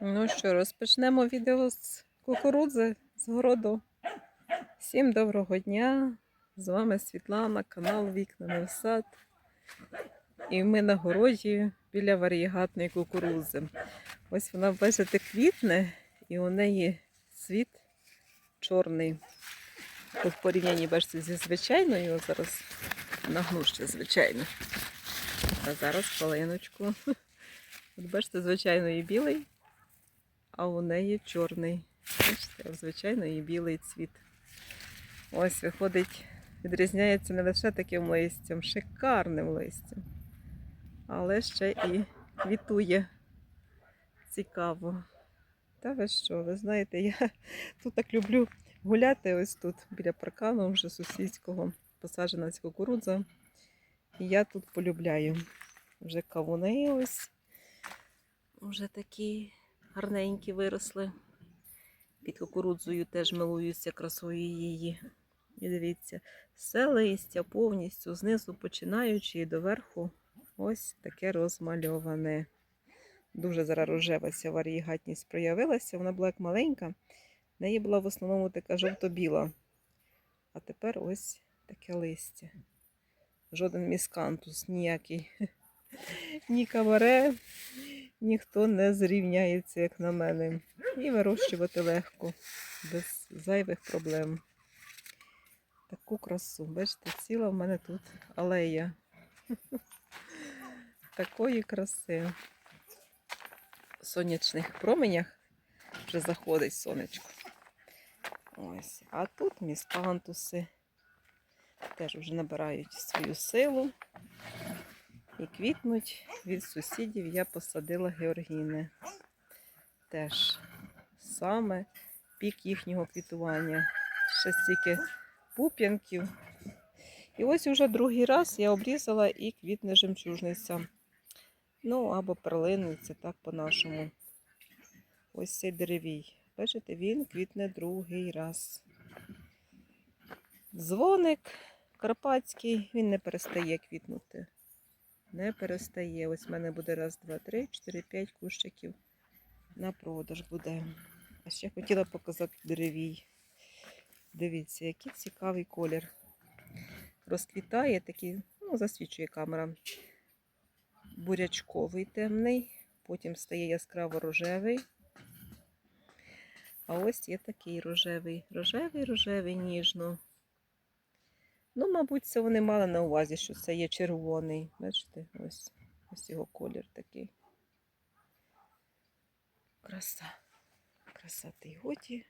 Ну що, розпочнемо відео з кукурудзи з городу. Всім доброго дня! З вами Світлана, канал Вікна в сад. І ми на городі біля варієгатної кукурудзи. Ось вона, бачите, квітне, і у неї цвіт чорний. В порівнянні, бачите, зі звичайною, зараз нагну звичайно. А зараз хвилиночку. От бачите, звичайної білий, а у неї чорний. Бачите, звичайно, і білий цвіт. Ось виходить, відрізняється не лише таким листям, шикарним листям, але ще і квітує. Цікаво. Та ви що, ви знаєте, я тут так люблю гуляти ось тут, біля паркану вже сусідського, посаджена кукурудза. І я тут полюбляю. Вже кавуни ось. Вже такі гарненькі виросли. Під кукурудзою теж милуюся красою її. І дивіться, все листя повністю знизу починаючи і доверху ось таке розмальоване. Дуже зараз рожева ця варієгатність проявилася. Вона була як маленька. В неї була в основному така жовто-біла. А тепер ось таке листя. Жоден міскантус ніякий. Ні кабаре, ніхто не зрівняється, як на мене. І вирощувати легко, без зайвих проблем. Таку красу. Бачите, ціла в мене тут алея. Такої краси. В сонячних променях вже заходить сонечко. Ось. А тут міскантуси теж вже набирають свою силу і квітнуть від сусідів я посадила георгіни. Теж саме пік їхнього квітування. Ще стільки пуп'янків. І ось уже другий раз я обрізала і квітне жемчужниця. Ну, або перлиниця, так по-нашому. Ось цей деревій. Бачите, він квітне другий раз. Дзвоник карпатський, він не перестає квітнути. Не перестає. Ось в мене буде раз, два, три, чотири, п'ять кущиків на продаж буде. А ще хотіла показати деревій. Дивіться, який цікавий колір. Розквітає такий, ну, засвічує камера. Бурячковий темний, потім стає яскраво рожевий. А ось є такий рожевий, рожевий, рожевий, ніжно. Ну, мабуть, це вони мали на увазі, що це є червоний. Бачите, ось, ось його колір такий. Краса. Краса й годі.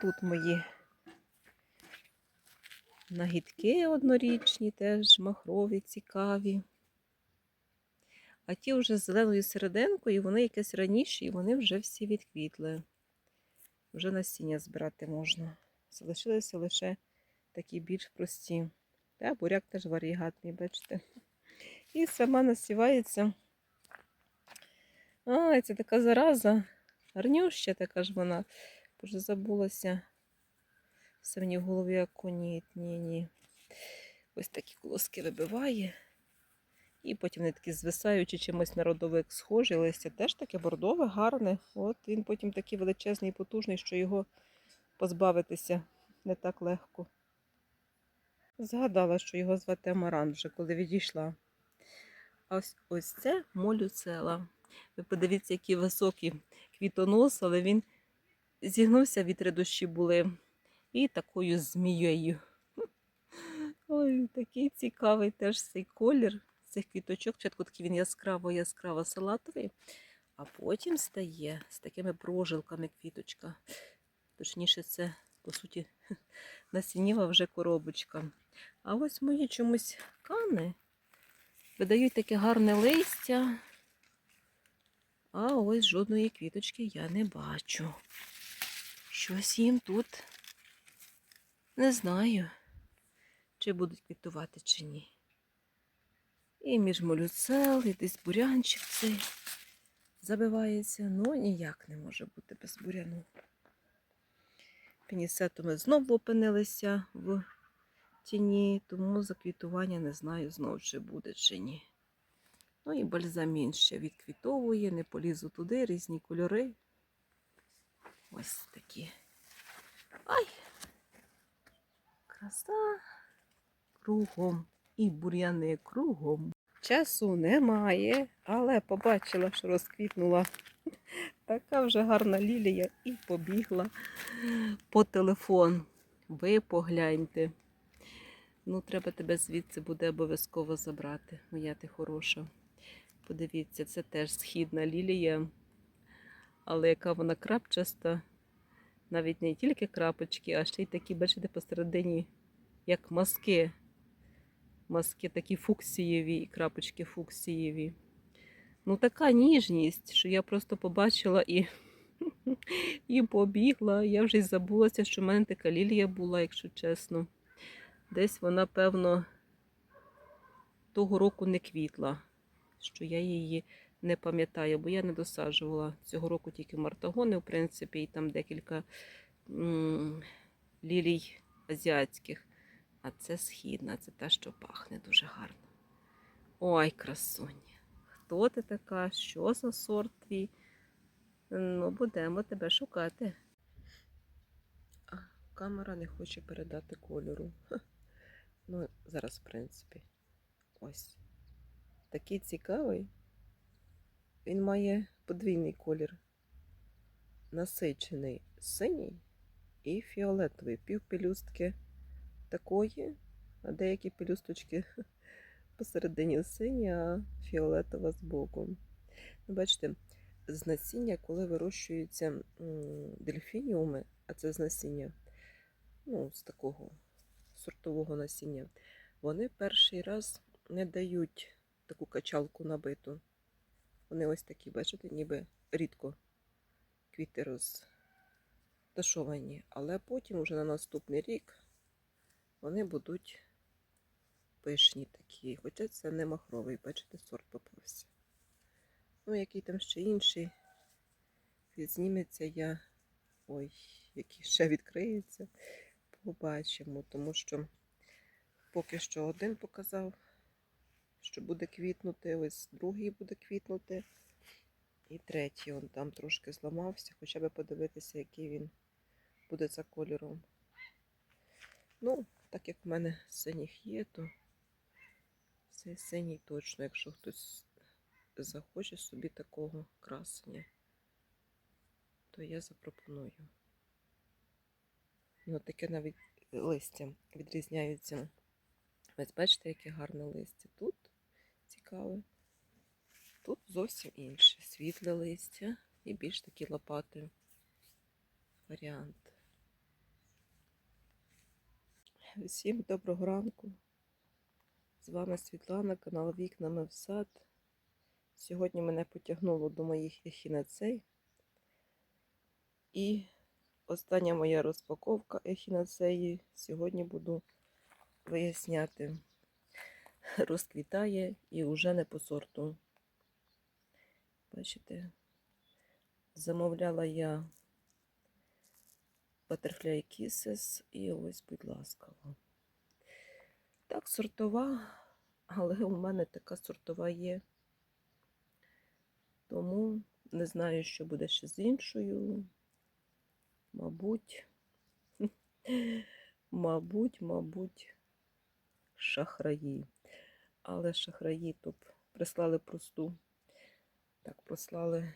Тут мої нагідки однорічні, теж махрові, цікаві. А ті вже з зеленою серединкою, вони якесь раніші, і вони вже всі відквітли. Вже насіння збирати можна. Залишилися лише такі більш прості. Та буряк теж варігатний, бачите. І сама насівається. А, це така зараза. Гарнюща така ж вона. Боже, забулася. Все мені в голові як. Ні, ні. Ось такі колоски вибиває. І потім вони такі звисаючи чимось на родовик схожі. Листя теж таке бордове, гарне. От він потім такий величезний і потужний, що його позбавитися не так легко. Згадала, що його звати Амаран вже, коли відійшла. Ось ось це молюцела. Ви подивіться, які високі квітонос, але він зігнувся, вітри дощі були. І такою змією. Ой, такий цікавий теж цей колір цих квіточок. Спочатку такий він яскраво-яскраво салатовий, а потім стає з такими прожилками квіточка. Точніше, це, по суті, насініва вже коробочка. А ось мої чомусь кани видають таке гарне листя. А ось жодної квіточки я не бачу. Щось їм тут не знаю, чи будуть квітувати, чи ні. І між молюцел, і десь бурянчик цей забивається. Ну, ніяк не може бути без буряну. Пенісету ми знову опинилися в тіні, тому заквітування не знаю знову, чи буде, чи ні. Ну і бальзамін ще відквітовує, не полізу туди, різні кольори. Ось такі. Ай! Краса кругом. І бур'яни кругом. Часу немає, але побачила, що розквітнула така вже гарна лілія і побігла по телефон. Ви погляньте. Ну, треба тебе звідси буде обов'язково забрати, моя ти хороша. Подивіться, це теж східна лілія, але яка вона крапчаста. Навіть не тільки крапочки, а ще й такі, бачите, посередині, як маски. Маски такі фуксієві і крапочки фуксієві. Ну, така ніжність, що я просто побачила і, і побігла. Я вже й забулася, що в мене така лілія була, якщо чесно. Десь вона, певно, того року не квітла, що я її не пам'ятаю, бо я не досаджувала цього року тільки мартагони, в принципі, і там декілька лілій азіатських. А це східна, це та, що пахне дуже гарно. Ой, красуня. Хто ти така? Що за сорт твій? Ну, будемо тебе шукати. Камера не хоче передати кольору. Ну, зараз, в принципі. Ось. Такий цікавий. Він має подвійний колір. Насичений синій і фіолетовий. Пів пелюстки такої, а деякі пелюсточки посередині сині, а фіолетова збоку. Ну, бачите, з насіння, коли вирощуються дельфініуми, а це з насіння, ну, з такого сортового насіння, вони перший раз не дають таку качалку набиту. Вони ось такі, бачите, ніби рідко квіти розташовані. Але потім, вже на наступний рік, вони будуть пишні такі. Хоча це не махровий, бачите, сорт попався. Ну, який там ще інший. Відзніметься я. Ой, який ще відкриється. Побачимо, тому що поки що один показав, що буде квітнути, ось другий буде квітнути. І третій, он там трошки зламався, хоча б подивитися, який він буде за кольором. Ну, так як в мене синіх є, то цей синій точно, якщо хтось захоче собі такого красення, то я запропоную. Ну, таке навіть листя відрізняються. Ось бачите, яке гарне листя. Тут цікаве. Тут зовсім інше. Світле листя і більш такі лопати варіант. Всім доброго ранку. З вами Світлана, канал Вікнами в сад. Сьогодні мене потягнуло до моїх ехінацей. І остання моя розпаковка ехінацеї. Сьогодні буду виясняти, розквітає і вже не по сорту. Бачите, замовляла я Butterfly Kisses і ось, будь ласка. Так, сортова, але у мене така сортова є. Тому не знаю, що буде ще з іншою. Мабуть, мабуть, мабуть, шахраї. Але шахраї тут прислали просту. Так, прослали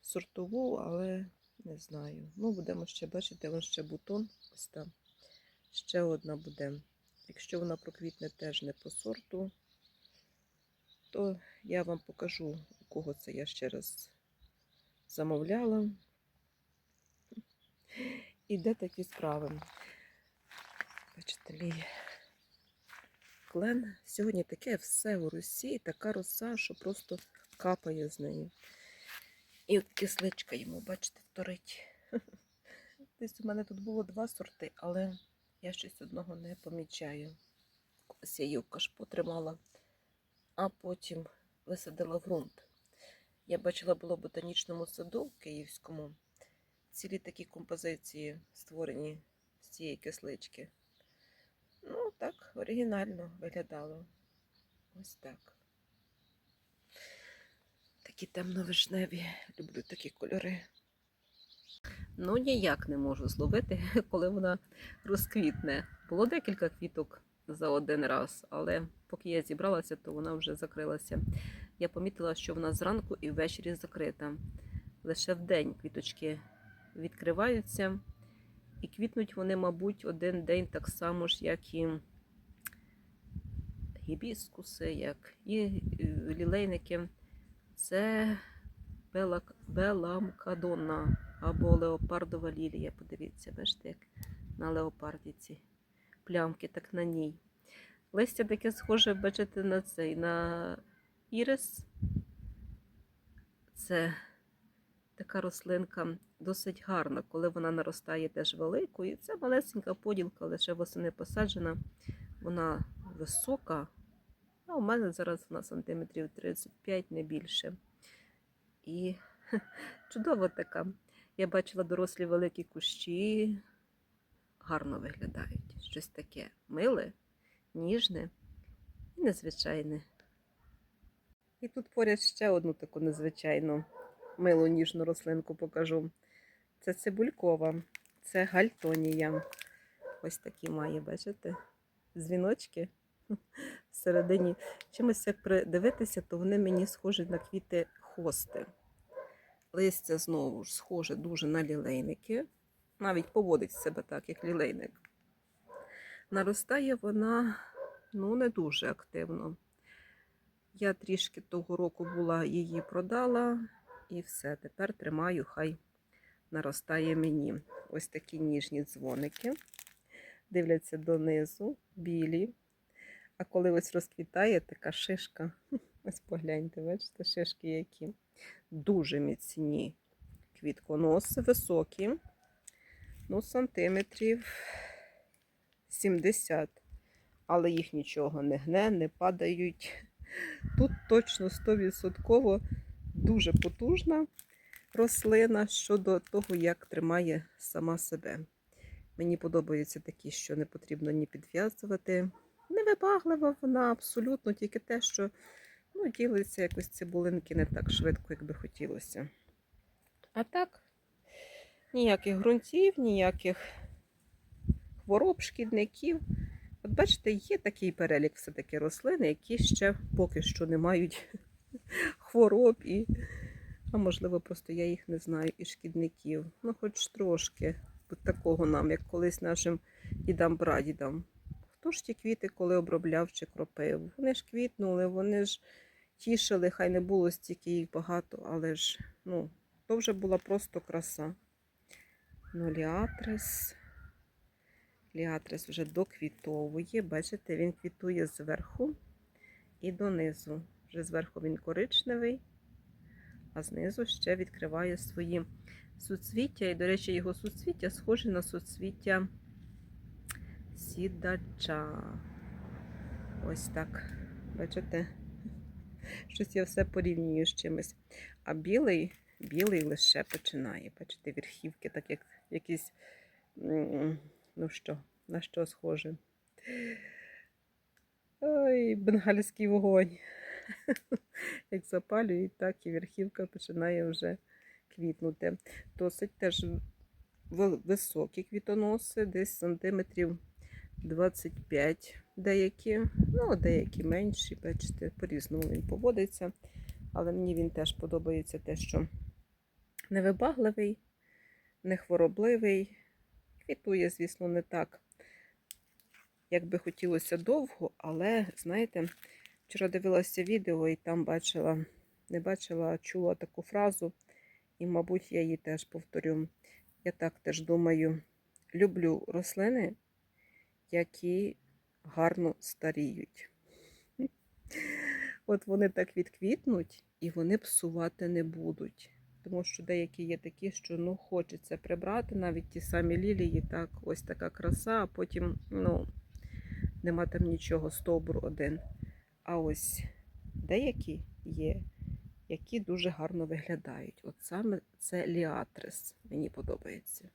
сортову, але не знаю. Ну, будемо ще бачити, вон ще бутон. Ось там. Ще одна буде. Якщо вона проквітне теж не по сорту, то я вам покажу, у кого це я ще раз замовляла. І де такі справи. Бачите, мій клен. Сьогодні таке все у росі, така роса, що просто капає з неї. І от кисличка йому, бачите, вторить. Десь у мене тут було два сорти, але я щось одного не помічаю. Ось я її в тримала, а потім висадила ґрунт. Я бачила було в ботанічному саду Київському цілі такі композиції створені з цієї кислички. Ну, так, оригінально виглядало. Ось так. такі темно-вишневі. Люблю такі кольори. Ну, ніяк не можу зловити, коли вона розквітне. Було декілька квіток за один раз, але поки я зібралася, то вона вже закрилася. Я помітила, що вона зранку і ввечері закрита. Лише вдень квіточки відкриваються, і квітнуть вони, мабуть, один день так само ж, як і гібіскуси, як і е, лілейники. Це Белак- Беламкадонна або леопардова лілія. Подивіться, бачите, як на леопардіці. Плямки так на ній. Листя таке схоже, бачите, на цей, на ірис. Це така рослинка досить гарна, коли вона наростає теж великою. Це малесенька поділка, лише восени посаджена. Вона висока. А у мене зараз вона сантиметрів 35, не більше. І чудова така. Я бачила дорослі великі кущі, гарно виглядають. Щось таке миле, ніжне і незвичайне. І тут поряд ще одну таку незвичайну милу ніжну рослинку покажу. Це цибулькова, це гальтонія. Ось такі має, бачите? Дзвіночки всередині. Чимось як придивитися, то вони мені схожі на квіти хости. Листя знову ж схоже дуже на лілейники. Навіть поводить себе так, як лілейник. Наростає вона ну, не дуже активно. Я трішки того року була її продала, і все. Тепер тримаю, хай наростає мені. Ось такі ніжні дзвоники. Дивляться донизу, білі. А коли ось розквітає така шишка, ось погляньте, бачите, шишки які. Дуже міцні квітконоси, високі, ну, сантиметрів 70. Але їх нічого не гне, не падають. Тут точно 100% дуже потужна рослина щодо того, як тримає сама себе. Мені подобаються такі, що не потрібно ні підв'язувати. Невибаглива вона абсолютно, тільки те, що ну, ділиться якось цибулинки не так швидко, як би хотілося. А так, ніяких ґрунтів, ніяких хвороб, шкідників. От бачите, є такий перелік все-таки рослин, які ще поки що не мають хвороб, і, а можливо, просто я їх не знаю, і шкідників. Ну, хоч трошки от такого нам, як колись нашим дідам-прадідам. Хто ж ті квіти, коли обробляв чи кропив? Вони ж квітнули, вони ж тішили, хай не було стільки їх багато, але ж, ну, то вже була просто краса. Ну, ліатрис. Ліатрис вже доквітовує. Бачите, він квітує зверху і донизу. Вже зверху він коричневий, а знизу ще відкриває свої суцвіття. І, до речі, його суцвіття схожі на суцвіття сідача. Ось так. Бачите? Щось я все порівнюю з чимось. А білий, білий лише починає. Бачите, верхівки, так як якісь. Ну що, на що схоже? Ой, бенгальський вогонь. Як запалюють, так і верхівка починає вже квітнути. Досить теж високі квітоноси, десь сантиметрів 25 деякі, ну, деякі менші, бачите, по-різному він поводиться. Але мені він теж подобається те, що невибагливий, не хворобливий. Квітує, звісно, не так, як би хотілося довго, але, знаєте, вчора дивилася відео і там бачила, не бачила, а чула таку фразу, і, мабуть, я її теж повторю. Я так теж думаю, люблю рослини, які гарно старіють. От вони так відквітнуть і вони псувати не будуть. Тому що деякі є такі, що ну, хочеться прибрати навіть ті самі лілії, так, ось така краса, а потім ну, нема там нічого, стовбур один. А ось деякі є, які дуже гарно виглядають. От саме це ліатрис мені подобається.